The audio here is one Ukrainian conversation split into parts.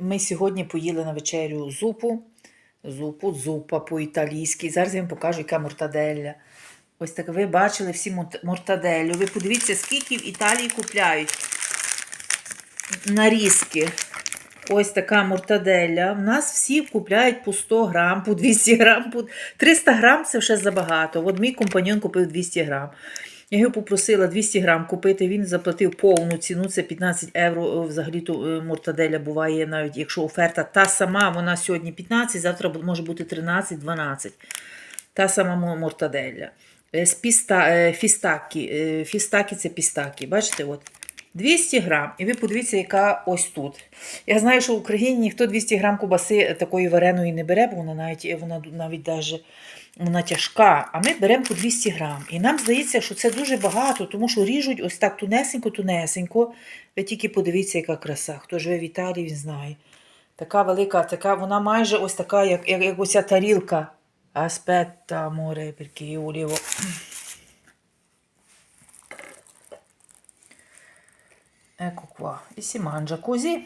Ми сьогодні поїли на вечерю зупу. Зупу, зупа по-італійськи. Зараз я вам покажу, яка мортаделля. Ось так ви бачили всі морт- мортаделлю. Ви подивіться, скільки в Італії купляють нарізки. Ось така мортаделля. У нас всі купляють по 100 грам, по 200 грам, по 300 грам це вже забагато. От мій компаньон купив 200 грам. Я його попросила 200 грам купити, він заплатив повну ціну, це 15 євро. Взагалі то е, мортаделя буває, навіть якщо оферта та сама, вона сьогодні 15, завтра може бути 13-12. Та сама мортаделя. Е, З піста, е, фістакі. Е, Фістакі це пістакі. Бачите, от 200 грам. І ви подивіться, яка ось тут. Я знаю, що в Україні ніхто 200 грам кубаси такої вареної не бере, бо вона навіть вона навіть даже вона тяжка. А ми беремо по 200 грам. І нам здається, що це дуже багато, тому що ріжуть ось так тунесенько-тунесенько. Ви тільки подивіться, яка краса. Хто живе в Італії, він знає. Така велика, така, вона майже ось така, як, як, як оця тарілка. Aspetta, amore, perché Ecco qua, e si mangia così.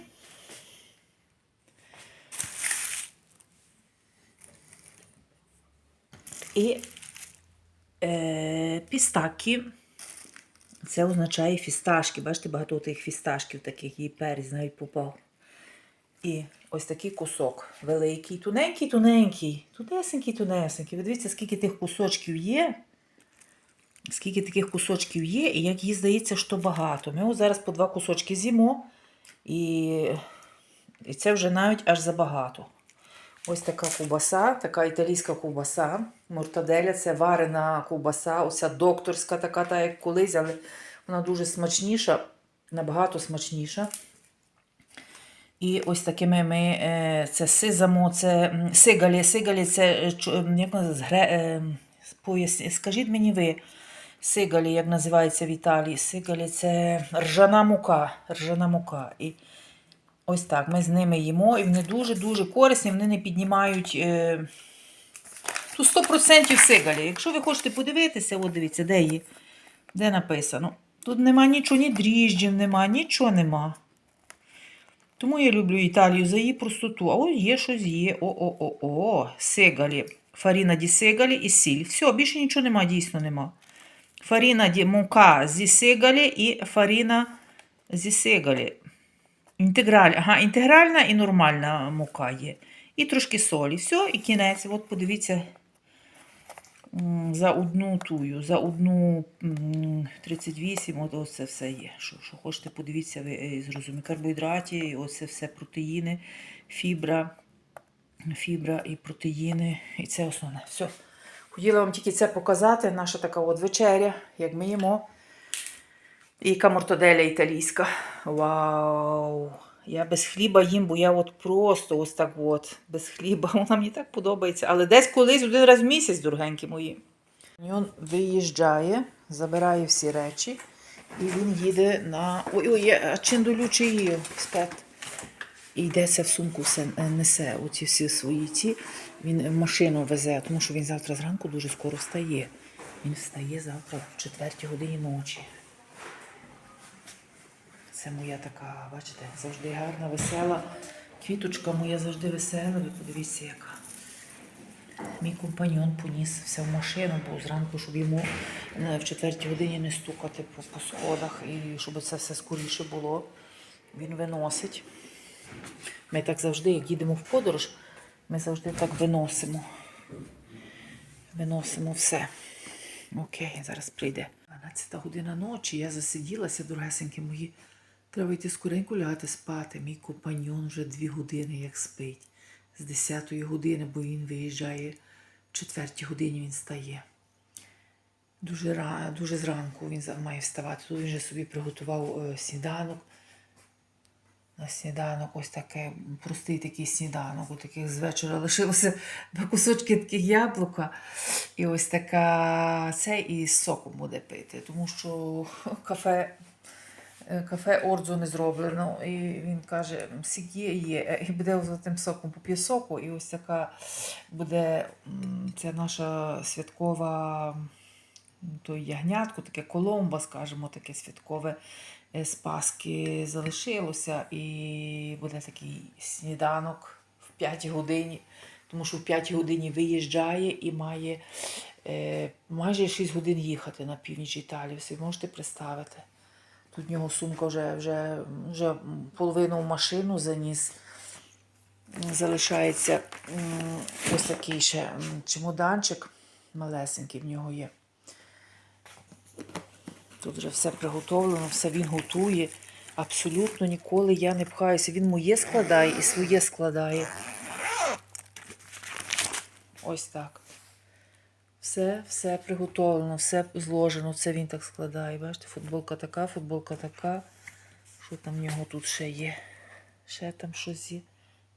І е, пістакі, це означає фісташки. Бачите, багато тих фісташків таких, і перець навіть попав. І ось такий кусок великий, туненький, туненький, тунесенький, тунесенький. Ви дивіться, скільки тих кусочків є. Скільки таких кусочків є, і як їй здається, що багато. Ми ось зараз по два кусочки з'їмо, і, і це вже навіть аж забагато. Ось така ковбаса, така італійська ковбаса. Мортаделя це варена ковбаса, оця докторська, така, та як колись, але вона дуже смачніша, набагато смачніша. І ось такими ми е, це сизамо, це сигалі. Сигалі це е, як е, скажіть мені ви, сигалі, як називається в Італії? Сигалі це ржана мука. Ржана мука. І ось так, ми з ними їмо, і вони дуже-дуже корисні, вони не піднімають. Е, Тут 100% сигалі. Якщо ви хочете подивитися, от дивіться, де є, де написано. Тут нема нічого, ні дріжджів, нема, нічого нема. Тому я люблю Італію за її простоту. А ось є щось є. О-о-о-о. Сегалі. Фаріна ді сегалі і сіль. Все, більше нічого нема, дійсно нема. Фаріна мука зі сегалі і фаріна зі сегалі. Інтеграль, ага, інтегральна і нормальна мука є. І трошки солі. Все, і кінець. От подивіться. За одну тую, за одну 38, от оце все є. Що, що хочете, подивіться, ви зрозумієте. Карбоїдраті, оце все протеїни, фібра, фібра і протеїни. І це основне. Все. Хотіла вам тільки це показати. Наша така от вечеря, як ми їмо. І яка мортаделя італійська. Вау! Я без хліба їм, бо я от просто ось так от, без хліба. Вона мені так подобається. Але десь колись один раз в місяць, дорогенькі мої. Він виїжджає, забирає всі речі, і він їде на. Ой, ой, я чиндолючий її спет. І йдеться в сумку, все несе оці всі свої ці. Він машину везе, тому що він завтра зранку дуже скоро встає. Він встає завтра в четвертій годині ночі. Це моя така, бачите, завжди гарна, весела. Квіточка моя завжди весела. Ви подивіться, яка. Мій компаньон поніс все в машину, бо зранку, щоб йому е, в четвертій годині не стукати по, по сходах і щоб це все скоріше було. Він виносить. Ми так завжди, як їдемо в подорож, ми завжди так виносимо. Виносимо все. Окей, зараз прийде. 12 година ночі, я засиділася, дорогесенькі мої. Треба йти скоренько лягати спати. Мій компаньон вже дві години як спить. З 10 години, бо він виїжджає в 4 годині він стає. Дуже, дуже зранку він має вставати. Тут він вже собі приготував е, сніданок. На сніданок ось таке, простий такий сніданок. От таких з вечора лишилося кусочки таких яблука. І ось така це і соком буде пити, тому що кафе, е, кафе Ордзо не зроблено. І він каже, є, є. Е, І буде за тим соком поп'є соку. І ось така буде це наша святкова то ягнятко, таке коломба, скажімо, таке святкове з Паски залишилося, і буде такий сніданок в 5 годині, тому що в 5 годині виїжджає і має е, майже 6 годин їхати на північ Італії. Ви можете представити. Тут в нього сумка вже, вже, вже половину в машину заніс. Залишається ось такий ще чемоданчик малесенький в нього є. Тут вже все приготовлено, все він готує. Абсолютно ніколи я не пхаюся. Він моє складає і своє складає. Ось так. Все, все приготовлено, все зложено. Це він так складає. Бачите, футболка така, футболка така. Що там в нього тут ще є? Ще там щось є.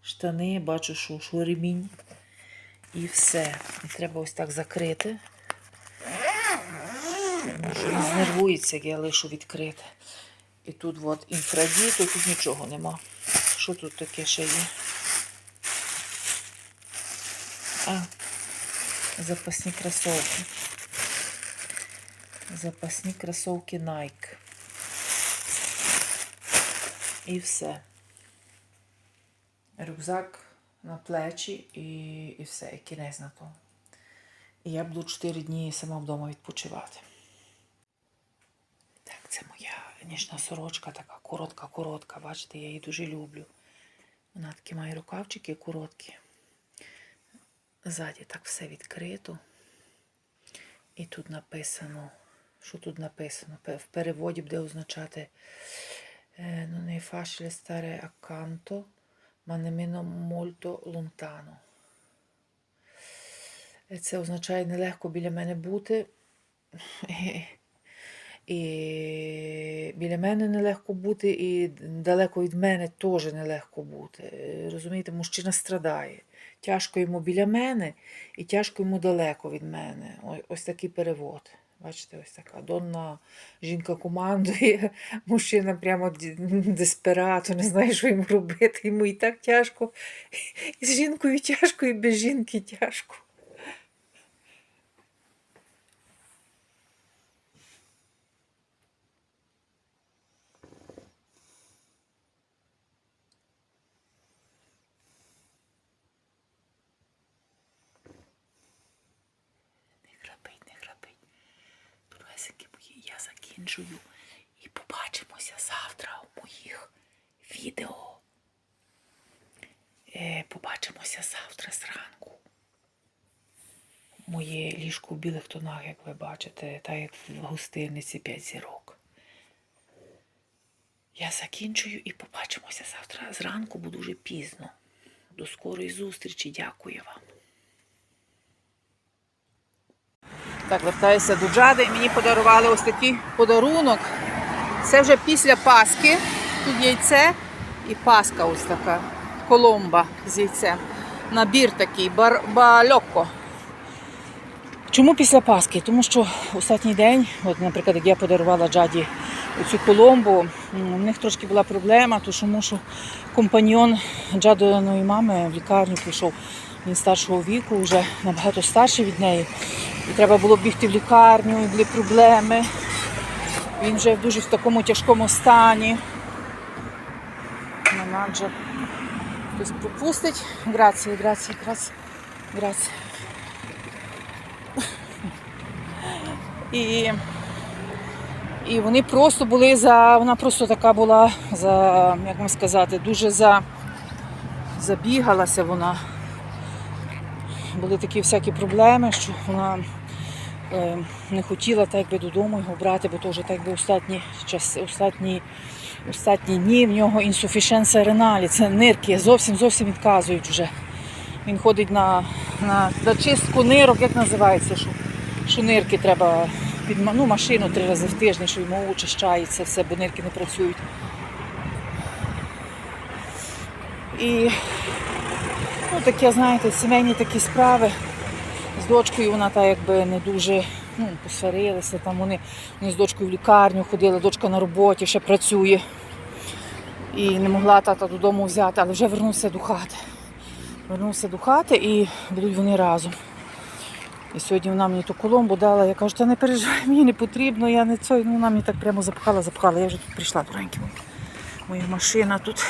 Штани, бачу, що, що ремінь. І все. І треба ось так закрити. Тому що він знервується, як я лишу відкрите. І тут от інфрадіт, тут нічого нема. Що тут таке ще є? А, запасні кросовки. Запасні кросовки Nike. І все. Рюкзак на плечі і, і все, і кінець на тому. І я буду 4 дні сама вдома відпочивати. Нічна сорочка, така коротка-коротка. Бачите, я її дуже люблю. Вона такі має рукавчики короткі. Ззаді так все відкрито. І тут написано, що тут написано? В переводі буде означати е, non è facile stare accanto, ma nemmeno molto lontano. Е, Це означає нелегко біля мене бути. І біля мене нелегко бути, і далеко від мене теж нелегко бути. Розумієте, мужчина страдає. Тяжко йому біля мене і тяжко йому далеко від мене. Ось такий перевод. Бачите, ось така. Донна жінка командує, мужчина прямо десперато, не знає, що йому робити. Йому і так тяжко. І з жінкою тяжко, і без жінки тяжко. Не храпить, не храпить. Дорогесенькі мої, я закінчую. І побачимося завтра у моїх відео. Е, побачимося завтра зранку. Моє ліжко у білих тонах, як ви бачите, так як в гостиниці 5 зірок. Я закінчую і побачимося завтра зранку, бо дуже пізно. До скорої зустрічі. Дякую вам. Так, вертаюся до Джади. Мені подарували ось такий подарунок. Це вже після Паски. Тут яйце і Паска ось така. Коломба з яйцем. Набір такий, бар, бальоко. Чому після Паски? Тому що останній день, от, наприклад, як я подарувала Джаді цю коломбу, у них трошки була проблема, тому що компаньйон Джадиної мами в лікарню пішов. Він старшого віку, вже набагато старший від неї. І треба було бігти в лікарню, і були проблеми. Він вже дуже в такому тяжкому стані. Менеджер. Хтось пропустить. Грація, грація, грація, грація. І, і вони просто були за. Вона просто така була за, як вам сказати, дуже за, забігалася вона. Були такі всякі проблеми, що вона е, не хотіла так би додому його брати, бо то вже так би останні, час, останні, останні дні в нього інсуфішенса реналі. Це нирки зовсім зовсім відказують вже. Він ходить на, на, на чистку нирок, як називається, що, що нирки треба під ну, машину три рази в тиждень, що йому очищається все, бо нирки не працюють. І ну, таке, знаєте, сімейні такі справи. З дочкою вона так якби не дуже ну, посварилися. Там вони, вони з дочкою в лікарню ходили, дочка на роботі ще працює. І не могла тата додому взяти, але вже вернувся до хати. Вернувся до хати і будуть вони разом. І сьогодні вона мені ту коломбу дала. Я кажу, та не переживай, мені не потрібно, я не цей. Ну, вона мені так прямо запхала, запхала. Я вже тут прийшла, дорогенькі. Моя машина тут.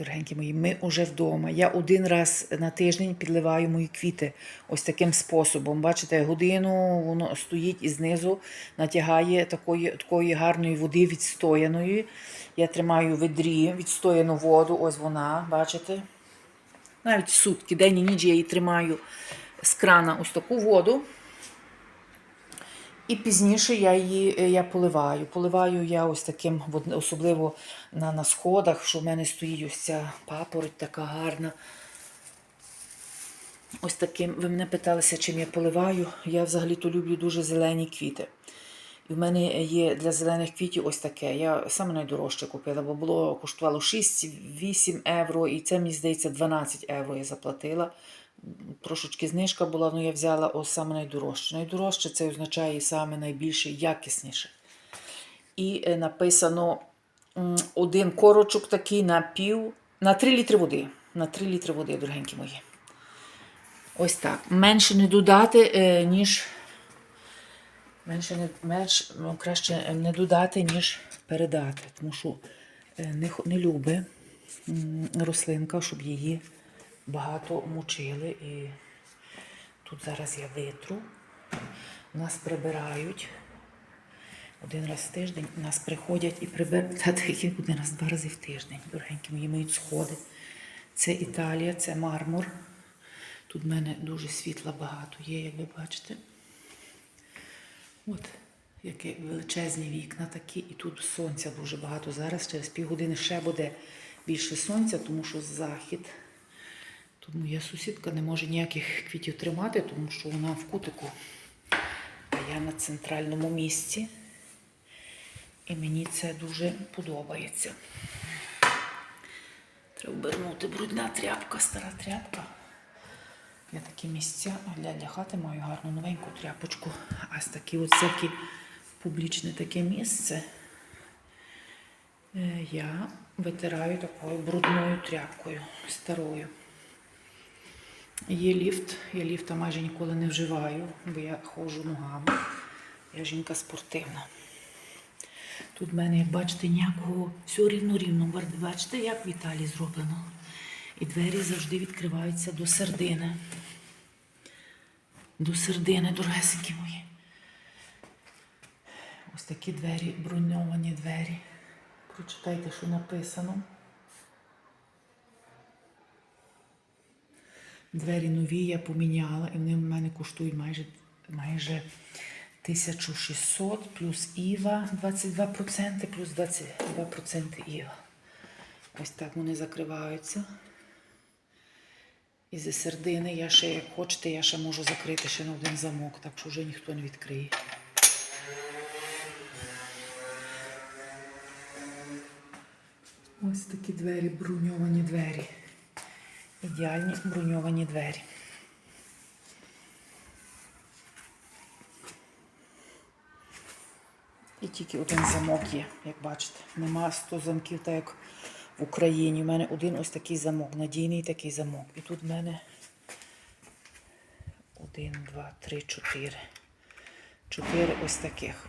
Дорогенькі мої, ми вже вдома. Я один раз на тиждень підливаю мої квіти ось таким способом. Бачите, годину воно стоїть і знизу натягає такої, такої гарної води відстояної. Я тримаю ведрі відстояну воду, ось вона, бачите? Навіть сутки, день і ніч я її тримаю з крана ось таку воду. І пізніше я її е, я поливаю. Поливаю я ось таким, особливо на, на сходах, що в мене стоїть ось ця папороть така гарна. Ось таким. Ви мене питалися, чим я поливаю. Я взагалі-то люблю дуже зелені квіти. І в мене є для зелених квітів ось таке. Я саме найдорожче купила, бо було коштувало 6-8 євро, і це, мені здається, 12 євро я заплатила. Трошечки знижка була, але я взяла ось саме найдорожче. Найдорожче це означає саме найбільше якісніше. І е, написано один корочок такий на пів, на 3 літри води. На 3 літри води, дорогенькі мої. Ось так. Менше не додати, е, ніж. Менше не, менш, ну, краще не додати, ніж передати. Тому що е, не, не любить рослинка, щоб її багато мучили. І тут зараз я витру. Нас прибирають. Один раз в тиждень нас приходять і прибирають. Один раз, два рази в тиждень. Дорогенькі мої миють сходи. Це Італія, це мармур. Тут в мене дуже світла багато є, як ви бачите. От, які величезні вікна такі, і тут сонця дуже багато. Зараз через півгодини ще буде більше сонця, тому що захід. Тут моя сусідка не може ніяких квітів тримати, тому що вона в кутику. А я на центральному місці. І мені це дуже подобається. Треба обернути брудна тряпка, стара тряпка. Я такі місця для, для хати маю гарну новеньку тряпочку. А ось такі от всякі публічне таке місце е, я витираю такою брудною тряпкою старою. Є ліфт, я ліфта майже ніколи не вживаю, бо я ходжу ногами. Я жінка спортивна. Тут в мене, як бачите, ніякого все рівно-рівно. Бачите, як в Італії зроблено. І двері завжди відкриваються до середини. До середини, дорогесенькі мої. Ось такі двері, броньовані двері. Прочитайте, що написано. Двері нові я поміняла, і вони в мене коштують майже, майже 1600 плюс Іва 22%, плюс 22% Іва. Ось так вони закриваються. І зі середини я ще, як хочете, я ще можу закрити ще на один замок, так що вже ніхто не відкриє. Ось такі двері, броньовані двері. Ідеальні броньовані двері. І тільки один замок є, як бачите. Нема 100 замків, так як в Україні. У мене один ось такий замок, надійний такий замок. І тут в мене один, два, три, чотири. Чотири ось таких.